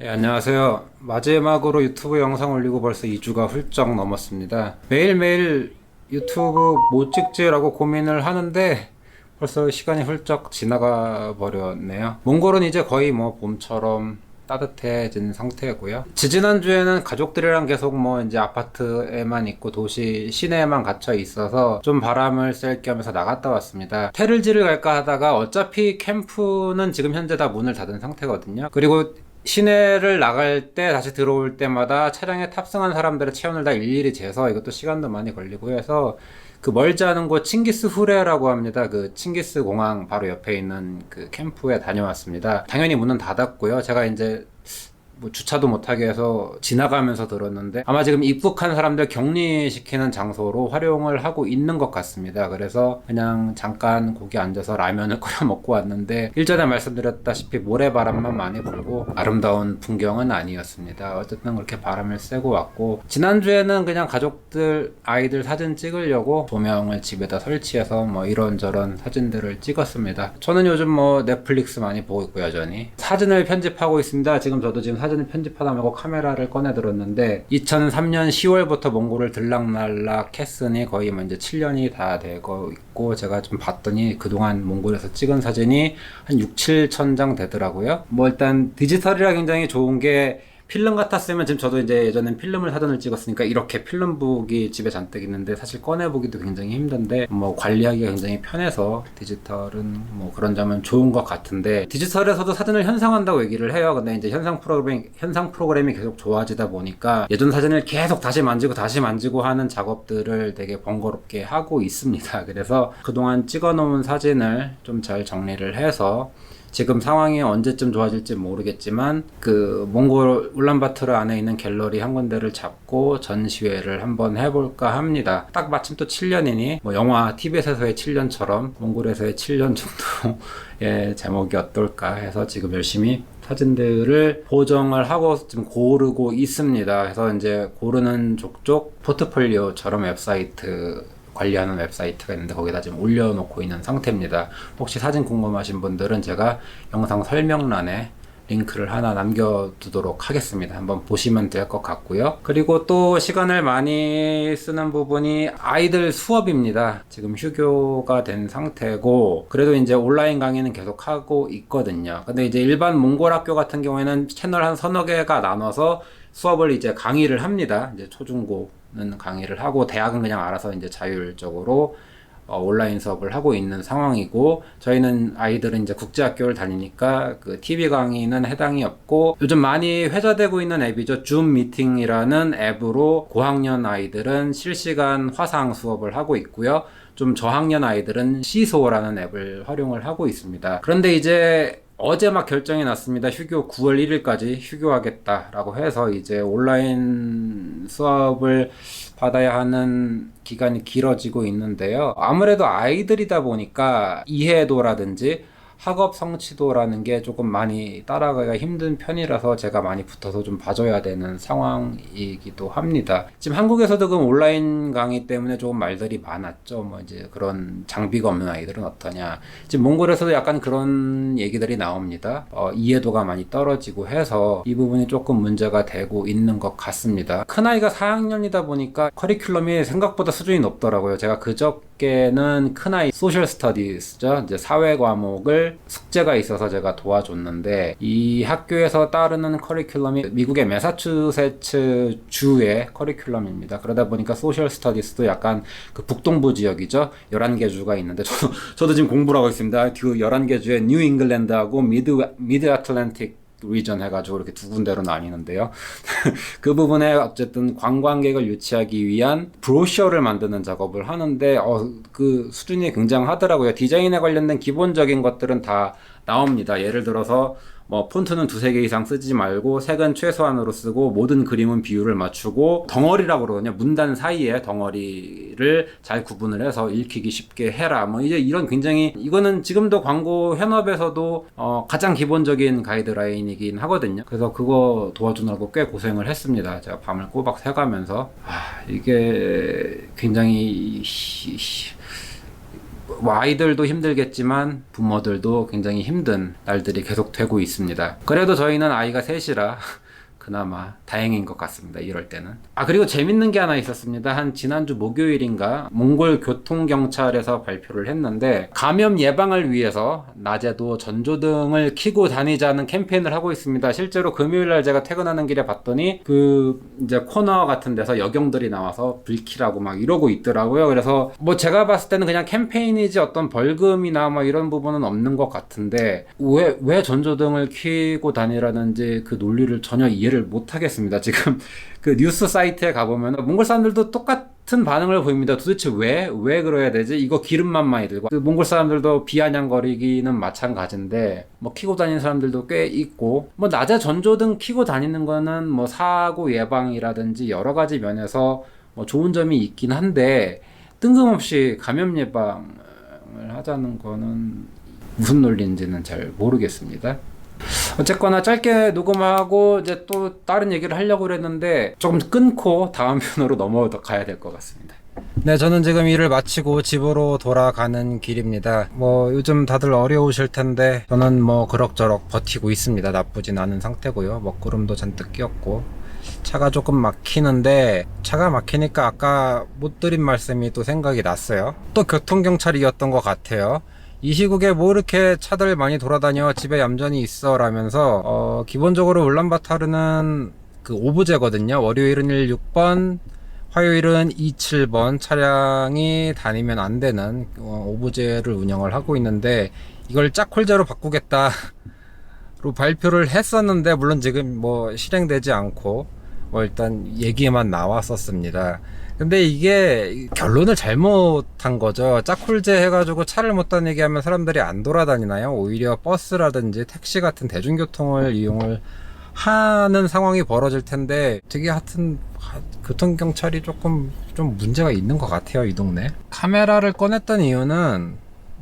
네, 안녕하세요. 마지막으로 유튜브 영상 올리고 벌써 2주가 훌쩍 넘었습니다. 매일매일 유튜브 못 찍지라고 고민을 하는데 벌써 시간이 훌쩍 지나가 버렸네요. 몽골은 이제 거의 뭐 봄처럼 따뜻해진 상태고요. 지지난주에는 가족들이랑 계속 뭐 이제 아파트에만 있고 도시 시내에만 갇혀 있어서 좀 바람을 쐴 겸해서 나갔다 왔습니다. 테를지를 갈까 하다가 어차피 캠프는 지금 현재 다 문을 닫은 상태거든요. 그리고 시내를 나갈 때 다시 들어올 때마다 차량에 탑승한 사람들의 체온을 다 일일이 재서 이것도 시간도 많이 걸리고 해서 그 멀지 않은 곳 칭기스 후레라고 합니다. 그 칭기스 공항 바로 옆에 있는 그 캠프에 다녀왔습니다. 당연히 문은 닫았고요. 제가 이제 뭐 주차도 못하게 해서 지나가면서 들었는데 아마 지금 입국한 사람들 격리시키는 장소로 활용을 하고 있는 것 같습니다. 그래서 그냥 잠깐 거기 앉아서 라면을 끓여 먹고 왔는데 일전에 말씀드렸다시피 모래바람만 많이 불고 아름다운 풍경은 아니었습니다. 어쨌든 그렇게 바람을 쐬고 왔고 지난주에는 그냥 가족들 아이들 사진 찍으려고 조명을 집에다 설치해서 뭐 이런저런 사진들을 찍었습니다. 저는 요즘 뭐 넷플릭스 많이 보고 있고 여전히 사진을 편집하고 있습니다. 지금 저도 지금 사진 을 편집하다 말고 카메라를 꺼내 들었는데 2003년 10월부터 몽골을 들락날락 했으니 거의 뭐 이제 7년이 다 되고 있고 제가 좀 봤더니 그동안 몽골에서 찍은 사진이 한 6, 7천 장 되더라고요. 뭐 일단 디지털이라 굉장히 좋은 게 필름 같았으면 지금 저도 이제 예전엔 필름을 사전을 찍었으니까 이렇게 필름북이 집에 잔뜩 있는데 사실 꺼내보기도 굉장히 힘든데 뭐 관리하기가 굉장히 편해서 디지털은 뭐 그런 점은 좋은 것 같은데 디지털에서도 사진을 현상한다고 얘기를 해요. 근데 이제 현상 프로그램 현상 프로그램이 계속 좋아지다 보니까 예전 사진을 계속 다시 만지고 다시 만지고 하는 작업들을 되게 번거롭게 하고 있습니다. 그래서 그동안 찍어 놓은 사진을 좀 잘 정리를 해서 지금 상황이 언제쯤 좋아질지 모르겠지만 그 몽골 울란바토르 안에 있는 갤러리 한 군데를 잡고 전시회를 한번 해볼까 합니다. 딱 마침 또 7년이니 뭐 영화 티벳에서의 7년처럼 몽골에서의 7년 정도의 제목이 어떨까 해서 지금 열심히 사진들을 보정을 하고 지금 고르고 있습니다. 그래서 이제 고르는 족족 포트폴리오처럼 웹사이트 관리하는 웹사이트가 있는데 거기다 지금 올려놓고 있는 상태입니다. 혹시 사진 궁금하신 분들은 제가 영상 설명란에 링크를 하나 남겨두도록 하겠습니다. 한번 보시면 될 것 같고요. 그리고 또 시간을 많이 쓰는 부분이 아이들 수업입니다. 지금 휴교가 된 상태고 그래도 이제 온라인 강의는 계속 하고 있거든요. 근데 이제 일반 몽골 학교 같은 경우에는 채널 한 서너 개가 나눠서 수업을 이제 강의를 합니다. 이제 초중고 는 강의를 하고 대학은 그냥 알아서 이제 자율적으로 어, 온라인 수업을 하고 있는 상황이고 저희는 아이들은 이제 국제학교를 다니니까 그 TV 강의는 해당이 없고 요즘 많이 회자되고 있는 앱이죠. 줌 미팅이라는 앱으로 고학년 아이들은 실시간 화상 수업을 하고 있고요. 좀 저학년 아이들은 시소라는 앱을 활용을 하고 있습니다. 그런데 이제 어제 막 결정이 났습니다. 휴교 9월 1일까지 휴교하겠다라고 해서 이제 온라인 수업을 받아야 하는 기간이 길어지고 있는데요. 아무래도 아이들이다 보니까 이해도라든지 학업 성취도라는 게 조금 많이 따라가기가 힘든 편이라서 제가 많이 붙어서 좀 봐줘야 되는 상황이기도 합니다. 지금 한국에서도 그 온라인 강의 때문에 조금 말들이 많았죠. 뭐 이제 그런 장비가 없는 아이들은 어떠냐. 지금 몽골에서도 약간 그런 얘기들이 나옵니다. 어, 이해도가 많이 떨어지고 해서 이 부분이 조금 문제가 되고 있는 것 같습니다. 큰아이가 4학년이다 보니까 커리큘럼이 생각보다 수준이 높더라고요. 제가 그저 께는 큰아이 소셜 스터디스죠. 이제 사회 과목을 숙제가 있어서 제가 도와줬는데 이 학교에서 따르는 커리큘럼이 미국의 매사추세츠 주의 커리큘럼입니다. 그러다 보니까 소셜 스터디스도 약간 그 북동부 지역이죠. 11개 주가 있는데 저도 저도 지금 공부를 하고 있습니다. 그 11개 주에 뉴 잉글랜드하고 미드 미드 아틀랜틱 리전 해가지고 이렇게 두 군데로 나뉘는데요. 그 부분에 어쨌든 관광객을 유치하기 위한 브로셔를 만드는 작업을 하는데 어, 그 수준이 굉장하더라고요. 디자인에 관련된 기본적인 것들은 다 나옵니다. 예를 들어서 뭐 폰트는 두세 개 이상 쓰지 말고 색은 최소한으로 쓰고 모든 그림은 비율을 맞추고 덩어리라고 그러거든요. 문단 사이에 덩어리를 잘 구분을 해서 읽히기 쉽게 해라. 뭐 이제 이런 굉장히 이거는 지금도 광고 현업에서도 어 가장 기본적인 가이드라인이긴 하거든요. 그래서 그거 도와주느라고 꽤 고생을 했습니다. 제가 밤을 꼬박 새가면서 아 이게 굉장히 뭐 아이들도 힘들겠지만 부모들도 굉장히 힘든 날들이 계속 되고 있습니다. 그래도 저희는 아이가 셋이라 그나마 다행인 것 같습니다. 이럴 때는. 아 그리고 재밌는 게 하나 있었습니다. 한 지난주 목요일인가 몽골 교통경찰에서 발표를 했는데 감염 예방을 위해서 낮에도 전조등을 켜고 다니자는 캠페인을 하고 있습니다. 실제로 금요일 날 제가 퇴근하는 길에 봤더니 그 이제 코너 같은 데서 여경들이 나와서 불 켜라고 막 이러고 있더라고요. 그래서 뭐 제가 봤을 때는 그냥 캠페인이지 어떤 벌금이나 뭐 이런 부분은 없는 것 같은데 왜 왜 전조등을 켜고 다니라는지 그 논리를 전혀 이해를 못 하겠습니다. 지금 그 뉴스 사이트에 가보면 몽골 사람들도 똑같은 반응을 보입니다. 도대체 왜, 왜 그래야 되지? 이거 기름만 많이 들고. 그 몽골 사람들도 비아냥거리기는 마찬가지인데, 뭐, 키고 다니는 사람들도 꽤 있고, 뭐, 낮에 전조등 키고 다니는 거는 뭐, 사고 예방이라든지 여러 가지 면에서 뭐, 좋은 점이 있긴 한데, 뜬금없이 감염 예방을 하자는 거는 무슨 논리인지는 잘 모르겠습니다. 어쨌거나 짧게 녹음하고 이제 또 다른 얘기를 하려고 그랬는데 조금 끊고 다음 편으로 넘어가야 될 것 같습니다. 네, 저는 지금 일을 마치고 집으로 돌아가는 길입니다. 뭐 요즘 다들 어려우실 텐데 저는 뭐 그럭저럭 버티고 있습니다. 나쁘진 않은 상태고요. 먹구름도 잔뜩 끼었고 차가 조금 막히는데 차가 막히니까 아까 못 드린 말씀이 또 생각이 났어요. 또 교통경찰이었던 것 같아요. 이 시국에 뭐 이렇게 차들 많이 돌아다녀 집에 얌전히 있어 라면서 어 기본적으로 울란바타르는 그 오브제거든요 월요일은 16번 화요일은 27번 차량이 다니면 안 되는 어, 오브제를 운영을 하고 있는데 이걸 짝홀제로 바꾸겠다 로 발표를 했었는데 물론 지금 뭐 실행되지 않고 뭐 일단 얘기만 나왔었습니다. 근데 이게 결론을 잘못한 거죠. 짝홀제 해가지고 차를 못 다니게 하면 사람들이 안 돌아다니나요? 오히려 버스라든지 택시 같은 대중교통을 이용을 하는 상황이 벌어질 텐데 되게 하여튼 교통경찰이 조금 좀 문제가 있는 것 같아요 이 동네 카메라를 꺼냈던 이유는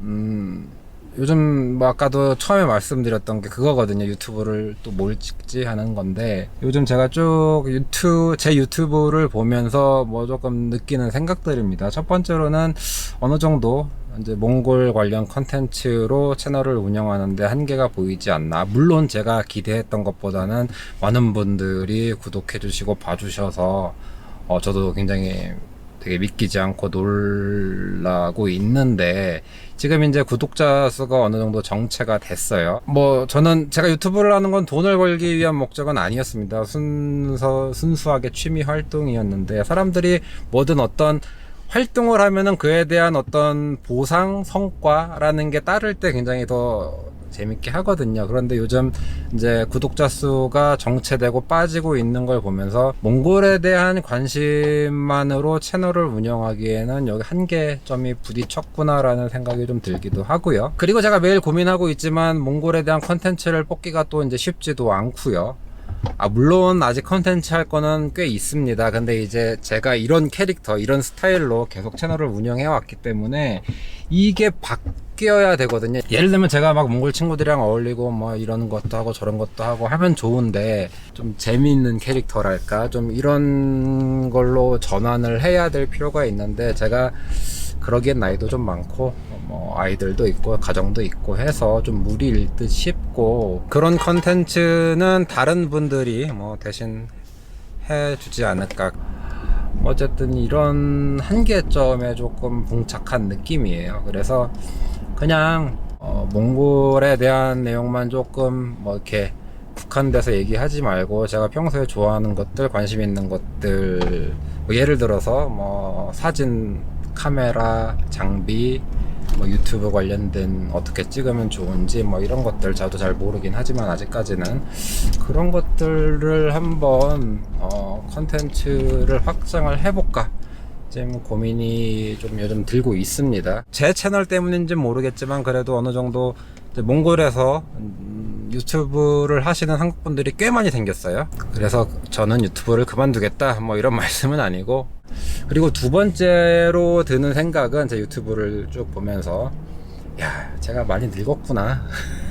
음 요즘 뭐 아까도 처음에 말씀드렸던 게 그거거든요. 유튜브를 또 뭘 찍지 하는 건데 요즘 제가 쭉 유튜브 제 유튜브를 보면서 뭐 조금 느끼는 생각들입니다. 첫 번째로는 어느 정도 이제 몽골 관련 컨텐츠로 채널을 운영하는데 한계가 보이지 않나. 물론 제가 기대했던 것보다는 많은 분들이 구독해 주시고 봐주셔서 어 저도 굉장히 되게 믿기지 않고 놀라고 있는데 지금 이제 구독자 수가 어느 정도 정체가 됐어요. 뭐 저는 제가 유튜브를 하는 건 돈을 벌기 위한 목적은 아니었습니다. 순서 순수하게 취미 활동이었는데 사람들이 뭐든 어떤 활동을 하면은 그에 대한 어떤 보상 성과라는 게 따를 때 굉장히 더 재밌게 하거든요. 그런데 요즘 이제 구독자 수가 정체되고 빠지고 있는 걸 보면서 몽골에 대한 관심만으로 채널을 운영하기에는 여기 한계점이 부딪혔구나라는 생각이 좀 들기도 하고요. 그리고 제가 매일 고민하고 있지만 몽골에 대한 컨텐츠를 뽑기가 또 이제 쉽지도 않고요. 아, 물론 아직 컨텐츠 할 거는 꽤 있습니다. 근데 이제 제가 이런 캐릭터, 이런 스타일로 계속 채널을 운영해 왔기 때문에 이게 바뀌어야 되거든요. 예를 들면 제가 막 몽골 친구들이랑 어울리고 뭐 이런 것도 하고 저런 것도 하고 하면 좋은데 좀 재미있는 캐릭터랄까? 좀 이런 걸로 전환을 해야 될 필요가 있는데 제가 그러기엔 나이도 좀 많고 뭐 아이들도 있고 가정도 있고 해서 좀 무리일 듯 싶고 그런 컨텐츠는 다른 분들이 뭐 대신 해주지 않을까 어쨌든 이런 한계점에 조금 봉착한 느낌이에요 그래서 그냥 어, 몽골에 대한 내용만 조금 뭐 이렇게 국한돼서 얘기하지 말고 제가 평소에 좋아하는 것들 관심 있는 것들 뭐 예를 들어서 뭐 사진 카메라, 장비, 뭐 유튜브 관련된 어떻게 찍으면 좋은지 뭐 이런 것들 저도 잘 모르긴 하지만 아직까지는 그런 것들을 한번 어 컨텐츠를 확장을 해볼까 지금 고민이 좀 요즘 들고 있습니다. 제 채널 때문인지 모르겠지만 그래도 어느 정도 몽골에서 음, 유튜브를 하시는 한국 분들이 꽤 많이 생겼어요. 그래서 저는 유튜브를 그만두겠다 뭐 이런 말씀은 아니고. 그리고 두 번째로 드는 생각은 제 유튜브를 쭉 보면서 야 제가 많이 늙었구나.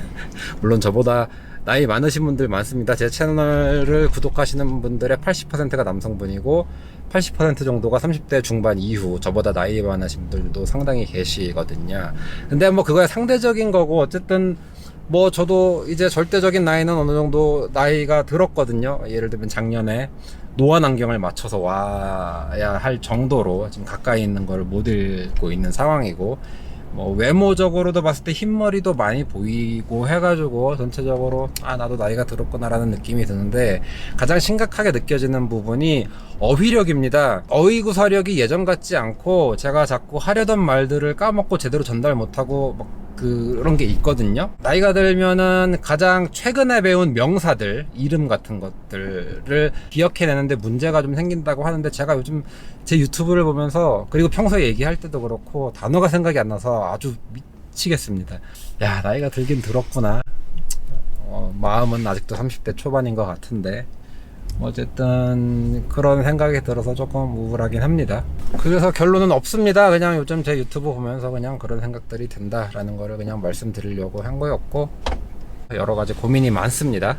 물론 저보다 나이 많으신 분들 많습니다. 제 채널을 구독하시는 분들의 80%가 남성분이고 80% 정도가 30대 중반 이후 저보다 나이 많으신 분들도 상당히 계시거든요. 근데 뭐 그거야 상대적인 거고 어쨌든 뭐 저도 이제 절대적인 나이는 어느 정도 나이가 들었거든요. 예를 들면 작년에 노안 안경을 맞춰서 와야 할 정도로 지금 가까이 있는 걸 못 읽고 있는 상황이고 뭐 외모적으로도 봤을 때 흰머리도 많이 보이고 해가지고 전체적으로 아 나도 나이가 들었구나라는 느낌이 드는데 가장 심각하게 느껴지는 부분이 어휘력입니다. 어휘 구사력이 예전 같지 않고 제가 자꾸 하려던 말들을 까먹고 제대로 전달 못하고 막 그런 게 있거든요. 나이가 들면은 가장 최근에 배운 명사들, 이름 같은 것들을 기억해내는데 문제가 좀 생긴다고 하는데 제가 요즘 제 유튜브를 보면서 그리고 평소에 얘기할 때도 그렇고 단어가 생각이 안 나서 아주 미치겠습니다. 야, 나이가 들긴 들었구나. 어, 마음은 아직도 30대 초반인 것 같은데 어쨌든 그런 생각이 들어서 조금 우울하긴 합니다. 그래서 결론은 없습니다. 그냥 요즘 제 유튜브 보면서 그냥 그런 생각들이 든다라는 거를 그냥 말씀드리려고 한 거였고 여러 가지 고민이 많습니다.